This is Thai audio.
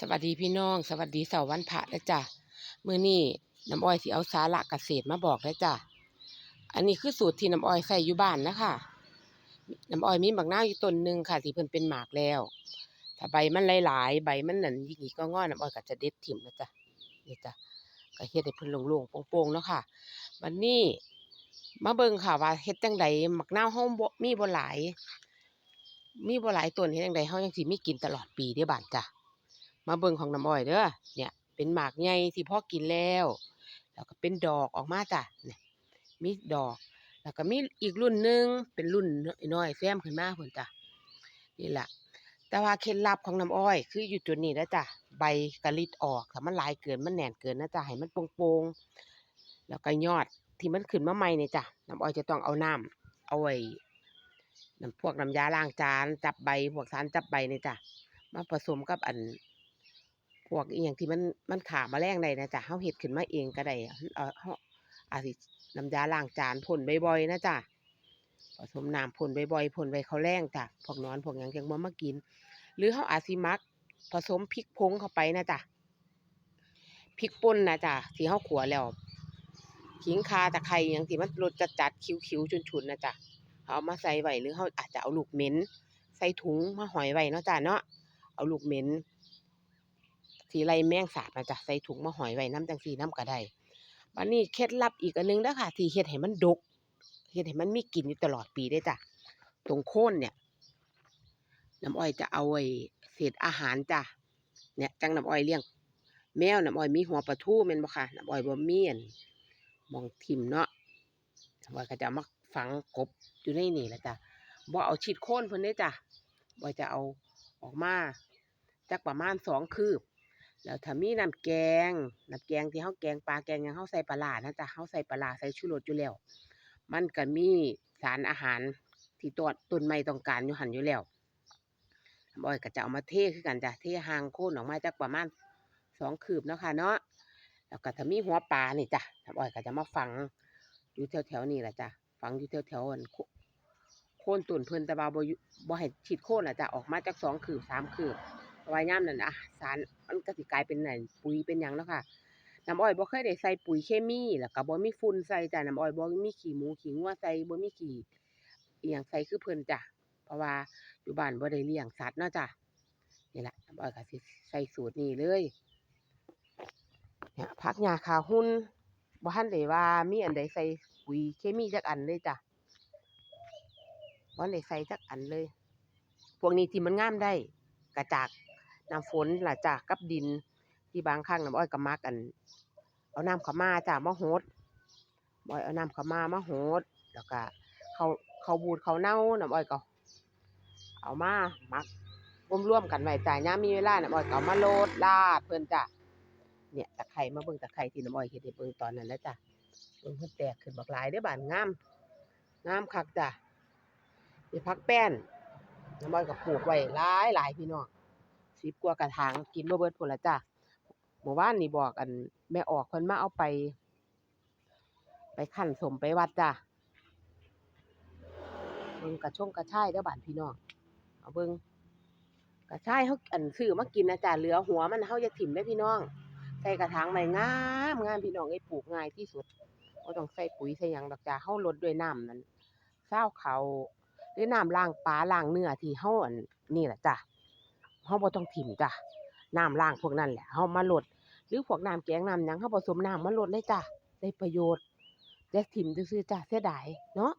สวัสดีพี่น้อง สวัสดีเสาวันพระนะจ้ะมื้อนี้น้ำอ้อยสิเอาสาระเกษตรมาบอกนะจ้ะอันนี้คือสูตรที่น้ำอ้อยใส่อยู่บ้านนะคะน้ำอ้อยมีบักหน้าอยู่ต้นหนึ่งค่ะที่เพิ่นเป็นหมากแล้ว ถ้าใบมันหลาย ๆ ใบมันหนันยิกๆก็งอน้ำอ้อยก็จะเด็ดถิ่มนะจ้ะนี่จ้ะก็เฮ็ดให้เพิ่นโล่งๆโป่งๆเนาะค่ะบัดนี้มาเบิ่งค่ะว่าเฮ็ดจังใดบักหน้าวเฮาบ่มีบ่หลาย มีบ่หลายต้นเฮ็ดจังไดเฮายังสิมีกินตลอดปีเด้บ้านจ้ะ มาเบิ่งของน้ำอ้อยเด้อเนี่ย เป็นหมากใหญ่ที่พ่อกินแล้ว แล้วก็เป็นดอกออกมาจ้ะเนี่ยมีดอก แล้วก็มีอีกรุ่นหนึ่งเป็นรุ่นน้อยแซมขึ้นมาพุ่นจ้ะนี่แหละแต่ว่าเคล็ดลับของน้ำอ้อย คืออยู่จุดนี้นะจ้ะใบกะลิดออกถ้ามันหลายเกินมันแน่นเกินนะจ้ะให้มันโปร่งๆแล้วก็ยอดที่มันขึ้นมาใหม่นี่ยจ้ะน้ำอ้อยจะต้องเอาน้ำเอาไว้น้ำพวกน้ำยาล้างจานจับใบพวกสารจับใบเนี่ยจ้ะมาผสมกับอัน พวกอีหยังที่มันมันขาแมลงได้นะจ๊ะเฮาเฮ็ดขึ้นมาเองก็ได้อะเอ่อเฮาอาจสิน้ำยาล้างจานพ่นบ่อยๆนะจ๊ะผสมน้ำพ่นบ่อยๆพ่นไว้เขาแรงจ้ะพวกนอนพวกหยังจังบ่มากิน หรือเฮาอาจสิมัก ผสมพริกผงเข้าไปนะจ๊ะพริกป่นนะจ๊ะที่เฮาขัวแล้วขิงข่าตะไคร้ยังที่มันรสจัดๆคิ้วๆฉุนๆนะจ๊ะเอามาใส่ไว้หรือเฮาอาจจะเอาลูกเหม็นใส่ถุงมาหอยไว้เนาะจ้ะเนาะเอาลูกเหม็น สีไล่แมงสาบนะจ๊ะใส่ถุงมาหอยไว้น้ำจังสีน้ำก็ได้บัดนี้เคล็ดลับอีกอันหนึงเด้อค่ะที่เฮ็ดให้มันดกเฮ็ดให้มันมีกลิ่นอยู่ตลอดปีได้จ้ะตรงโคนเนี่ยน้ำอ้อยจะเอาไว้เศษอาหารจ้ะเนี่ยจังน้ำอ้อยเลี้ยง แมวน้ำอ้อยมีหัวปลาทูแม่นบ่ค่ะน้ำอ้อยบ่มีอันมองทิมเนาะน้ำอ้อยก็จะมาฝังกบอยู่ในนี่แหละจ้ะบ่เอาฉีดโคนเพิ่นเด้จ้ะบ่จะเอาออกมาจักประมาณสองคืบ แล้วถ้ามีน้ำแกงน้ำแกงที่เฮาแกงปลาแกงยังเฮาใส่ปลาร้านะจ๊ะเฮาใส่ปลาใส่ชูรสอยู่แล้ว มันก็มีสารอาหารที่ตัวต้นไม้ต้องการอยู่หันอยู่แล้วบ่อยก็จะเอามาเทคือกันจ้ะเทหางโค่นออกมาจักประมาณสองคืบเนาะค่ะเนาะแล้วก็ถ้ามีหัวปลานี่จ้ะน้ำอ้อยก็จะมาฝังอยู่แถวๆนี่แหละจ้ะฝังอยู่แถวๆอันโคโคนต้นเพิ่นต่ว่าบ่อยบ่ให้ฉีดโค่นน่ะจ้ะออกมาจากสองคืบสามคืบ ราะว่ายามนั้นอะสารมันก็สิกลายเป็นนั่นปุ๋ยเป็นหยังเนาะค่ะน้ำอ้อยบ่เคยได้ใส่ปุ๋ยเคมีแล้วก็บ่มีฝุ่นใส่จ้ะน้ำอ้อยบ่มีขี้หมูขี้งัวใส่บ่มีขี้อีหยังใส่คือเพิ่นจ้ะเพราะว่าอยู่บ้านบ่ได้เลี้ยงสัตว์เนาะจ้ะนี่แหละน้ำอ้อยก็สิใส่สูตรนี้เลยเนี่ยผักหญ้าขาหุ่นบ่ทันได้ว่ามีอันใดใส่ปุ๋ยเคมีจักอันเลยจ้ะบ่ได้ใส่จักอันเลย พวกนี้ที่มันงามได้ก็จาก น้ำฝนล่ะจ้ะกับดิน ที่บางครั้งน้ำอ้อยก็มักอัน เอาน้ำขามาจ้ะมาโฮดบ่อยเอาน้ำขามามาโฮดแล้วก็เขาเขาบูดเขาเน่าน้ำอ้อยก็เอามามักรวมๆกันไว้จ้ะยามมีเวลาน้ำอ้อยก็มาโลดลาดเพิ่อนจ้ะเนี่ยตะไคร้มาเบิ่งตะไคร้ที่น้ำอ้อยเฮ็ดเบิ่งตอนนั้นแล้วจ้ะเบิ่งเพิ่นแตกขึ้นบักหลายเด้บานงามงามคักจ้ะนี่ผักแป้นน้ำอ้อยก็ปลูกไว้หลายหลายพี่น้อง สิบกว่ากระถางกินบ่เบิดพุ่นละจ้ะเมื่อวานนี่บอกอันแม่ออกเพิ่นมาเอาไป ไปคั่นสมไปวัดจ้ะเบิ่งกระชงกระช่ายเด้อบ้านพี่น้องเอาเบิ่งกระชายเฮาอันซื้อมากินนะจ้ะเหลือหัวมันเฮาอย่าถิ่มเด้พี่น้องใส่กระถางใหม่งามงามพี่น้องเอ้ปลูกง่ายที่สุดบ่ต้องใส่ปุ๋ยใส่ยังดอกจ้ะเฮาลดด้วยน้ำนั่นซาเขาหรือน้ำล้างปลาล้างเนื้อที่เฮาอันนี่แหละจ้ะ เฮาบ่ต้องถิ่มจ้ะน้ำล่างพวกนั้นแหละเฮามาลด หรือพวกน้ำแกงน้ำหยังเฮาผสมน้ำมาลดเลยจ้ะได้ประโยชน์อย่ถิ่มซื่อๆจ้ะเสียดายเนาะ